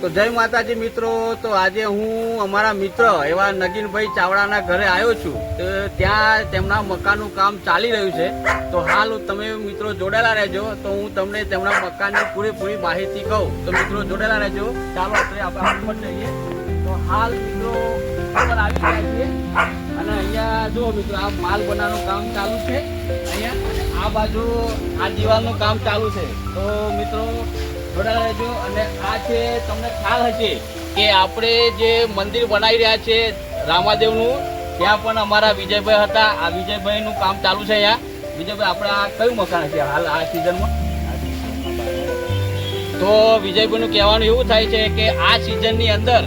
તો જય માતાજી મિત્રો, તો આજે હું અમારા મિત્ર એવા નગીનભાઈ ચાવડાના ઘરે આવ્યો છું. તો ત્યાં તેમના મકાનનું કામ ચાલી રહ્યું છે. તો હાલ તમે મિત્રો જોડેલા રહેજો. તો હું તમને તેમના મકાનની પૂરેપૂરી માહિતી કહું. તો મિત્રો જોડેલા રહેજો. ચાલો આપણે આપણે ઉપર જઈએ. તો હાલ મિત્રો ઉપર આવી ગયા છીએ અને અહીંયા જુઓ મિત્રો આ માલ બનાવવાનું કામ ચાલુ છે. અહીંયા આ બાજુ આ દિવાલનું કામ ચાલુ છે. તો મિત્રો રહેજો. અને આ છે તમને ખ્યાલ હશે કે આપણે જે મંદિર બનાવી રહ્યા છે રામાદેવનું, ત્યાં પણ અમારા વિજયભાઈ હતા. આ વિજયભાઈનું કામ ચાલુ છે અહીંયા. વિજયભાઈ, આપણે આ કયું મકાન છે હાલ આ સિઝનમાં તો વિજયભાઈનું કહેવાનું એવું થાય છે કે આ સિઝનની અંદર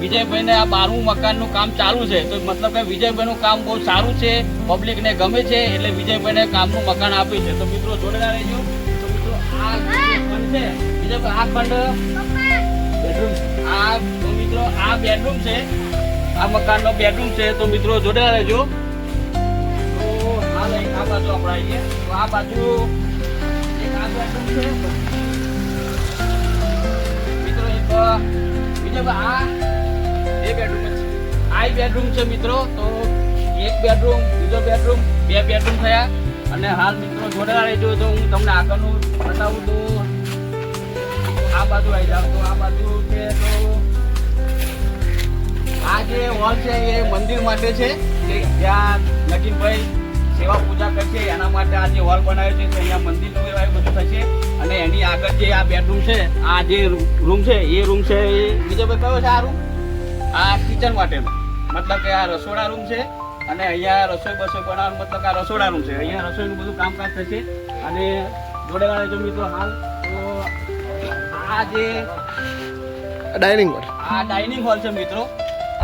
વિજયભાઈને આ બારમું મકાનનું કામ ચાલુ છે. તો મતલબ કે વિજયભાઈનું કામ બહુ સારું છે પબ્લિકને ગમે છે, એટલે વિજયભાઈને કામનું મકાન આપ્યું છે. તો મિત્રો જોડેલા રહેજો. તો મિત્રો, આ છે. વિજયભાઈ આ ખંડ બેડરૂમ આ તો મિત્રો, આ બેડરૂમ છે. આ મકાનનો બેડરૂમ છે. તો મિત્રો, જોડે રહેજો. તો હાલ લઈ આ બાજુ આપણે આવીએ. તો આ બાજુ એક આ બેડરૂમ છે. મિત્રો, એક, બીજો આ બે બેડરૂમ છે. આ બેડરૂમ છે મિત્રો. તો એક બેડરૂમ બીજો બેડરૂમ બે બેડરૂમ થયા. અને હાલ મિત્રો, જોડે રહેજો. તો હું તમને આગળનું બતાવું તો આ બાજુ આવી જાવ તો આ બાજુ છે તો આ જે હોલ છે એ મંદિર માટે છે. કે જ્યાં નગીનભાઈ સેવા પૂજા કરશે, એના માટે આ જે હોલ બનાવ્યો છે અહીંયા મંદિરનું એવું બધું થશે. અને એની આગળ જે આ બેડરૂમ છે, આ જે રૂમ છે, એ રૂમ છે, એ બીજો ભાઈ કયો છે આ રૂમ આ કિચન માટેનો. મતલબ કે આ રસોડા રૂમ છે. અને અહીંયા રસોઈ બસોઈ બનાવવાનું મતલબ કે આ રસોડા રૂમ છે. અહીંયા રસોઈનું બધું કામકાજ થશે. અને જોડેલા રહેજો મિત્રો હાલ આ જે ડાઇનિંગ હોલ આ ડાઇનિંગ હોલ છે મિત્રો.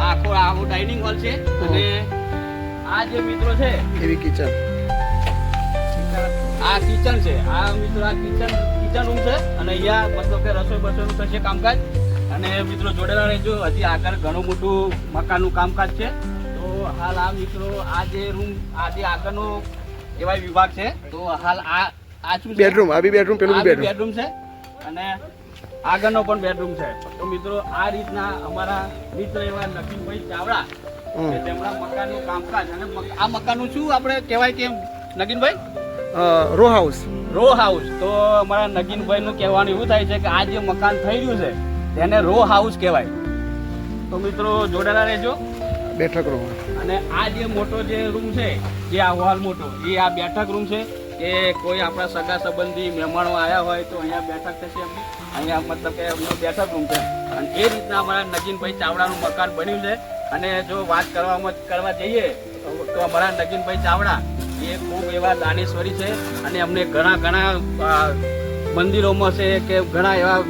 આખો આખો ડાઇનિંગ હોલ છે. અને આ જે મિત્રો છે એવી કિચન આ કિચન છે. આ મિત્રો આ કિચન કિચન રૂમ છે. અને અહીંયા મતલબ કે રસોઈ બસોઈનું થશે કામકાજ. અને મિત્રો જોડેલા રહેજો. હજી આગળ ઘણું મોટું મકાનનું કામકાજ છે. તો હાલ આ મિત્રો આ જે રૂમ આ જે આગળનો એવા વિભાગ છે. તો હાલ આ આ શું બેડરૂમ આ બી બેડરૂમ પેલું બેડરૂમ છે. અને આગળનો પણ બેડરૂમ છે. તો મિત્રો આ રીતના અમારા મિત્ર એવા નકીનભાઈ ચાવડા તેમના મકાનનું કામકાજ અને આ મકાનનું શું આપણે કહેવાય કે Naginbhai? Row house. Row house. તો અમારા નગીનભાઈનું કહેવાનું એવું થાય છે કે આ જે મકાન થઈ રહ્યું છે તેને રો હાઉસ કહેવાય. તો મિત્રો જોડેલા રહેજો. બેઠક રૂમ. અને આ જે મોટો જે રૂમ છે જે આ હોલ મોટો એ આ બેઠક રૂમ છે. કે કોઈ આપણા સગા સંબંધી મહેમાનો આવ્યા હોય તો અહીંયા બેઠક થશે એમની. અહીંયા મતલબ કે એમનો બેઠક રૂમ છે. અને એ રીતના અમારા નગીનભાઈ ચાવડાનું મકાન બન્યું છે. અને જો વાત કરવામાં, કરવા જઈએ, તો- અમારા નગીનભાઈ ચાવડા એ ખૂબ એવા દાનેશ્વરી છે. અને અમને ઘણા ઘણા મંદિરોમાં છે કે ઘણા એવા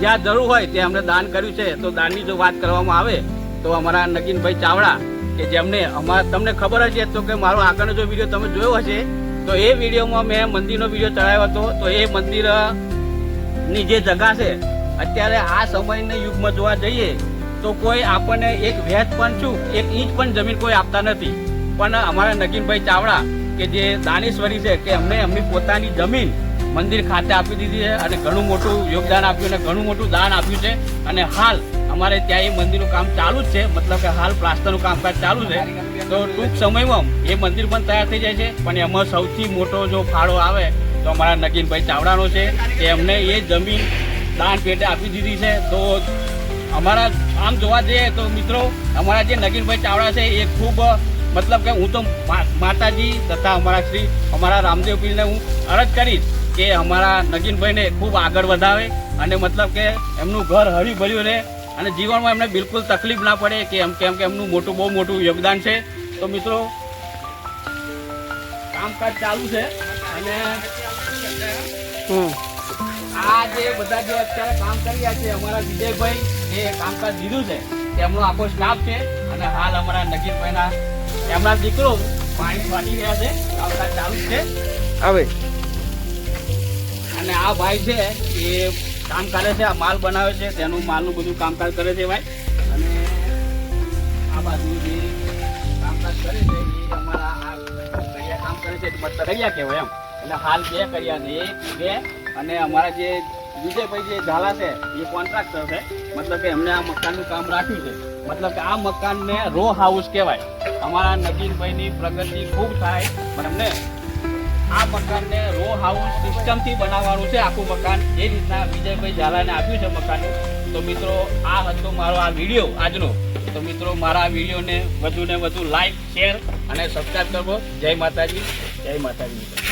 જ્યાં જરૂર હોય ત્યાં અમને દાન કર્યું છે. તો દાનની જો વાત કરવામાં આવે, તો અમારા નગીનભાઈ ચાવડા કે જેમને અમારા, તમને ખબર હશે તો કે મારો આગળનો જો વીડિયો તમે જોયો હશે તો એ વિડીયોમાં મેં મંદિરનો વીડિયો ચડાવ્યો હતો. તો એ મંદિરની જે જગા છે, અત્યારે આ સમયના યુગમાં જોવા જઈએ તો કોઈ આપણને એક વેચ પણ છું, એક ઇંચ પણ જમીન કોઈ આપતા નથી. પણ અમારા નગીનભાઈ ચાવડા કે જે દાનેશ્વરી છે કે અમને એમની પોતાની જમીન મંદિર ખાતે આપી દીધી છે અને ઘણું મોટું યોગદાન આપ્યું અને ઘણું મોટું દાન આપ્યું છે. અને હાલ અમારે ત્યાં એ મંદિરનું કામ ચાલુ જ છે. મતલબ કે હાલ પ્લાસ્ટરનું કામકાજ ચાલુ છે. તો ટૂંક સમયમાં એ મંદિર પણ તૈયાર થઈ જાય છે. પણ એમાં સૌથી મોટો જો ફાળો આવે તો અમારા નગીનભાઈ ચાવડાનો છે કે એમને એ જમીન દાન પેટે આપી દીધી છે. તો અમારા આમ જોવા જઈએ તો મિત્રો, અમારા જે નગીનભાઈ ચાવડા છે એ ખૂબ, મતલબ કે હું તો માતાજી તથા અમારા શ્રી, અમારા રામદેવ પીરને હું અરજ કરીશ કે અમારા નગીનભાઈને ખૂબ આગળ વધાવે અને મતલબ કે એમનું ઘર હરી ભર્યું રહે. અને જીવનમાં એમને બિલકુલ તકલીફ ના પડે કે એમ કેમ કે એમનું મોટું બહુ મોટું યોગદાન છે. તો મિત્રો કામકાજ ચાલુ છે અને આ જે બધા જે અત્યારે કામ કરી રહ્યા છે અમારા વિજયભાઈ એ કામકાજ દીધું છે. તેમનો આખો સ્ટાફ છે અને હાલ અમારા નગીનભાઈના એમના દીકરો પાણી પાડી રહ્યા છે. કામકાજ ચાલુ છે. હવે અને આ ભાઈ છે એ કામ કરે છે, આ માલ બનાવે છે, તેનું માલનું બધું કામકાજ કરે છે ભાઈ. અને આ બાજુ જે કામકાજ કરે છે, એ અમારા આ કરિયા કામ કરે છે મતલબ કરિયા કહેવાય એમ. એટલે હાલ બે કર્યા છે, એક, બે. અને અમારા જે વિજયભાઈ જે ઝાલા છે, એ કોન્ટ્રાક્ટર છે. મતલબ કે એમને આ મકાનનું કામ રાખ્યું છે. મતલબ કે આ મકાનને રો હાઉસ કહેવાય. અમારા નગીનભાઈની પ્રગતિ ખૂબ થાય. પણ એમને આ મકાનને રો હાઉસ સિસ્ટમથી બનાવવાનું છે. આખું મકાન એ રીતના વિજયભાઈ ઝાલાને આપ્યું છે મકાનનું તો મિત્રો, આ હતો મારો આ વીડિયો આજનો. તો મિત્રો, મારા વિડીયોને વધુ ને વધુ લાઈક શેર અને સબસ્ક્રાઈબ કરવો જય માતાજી. જય માતાજી. મિત્રો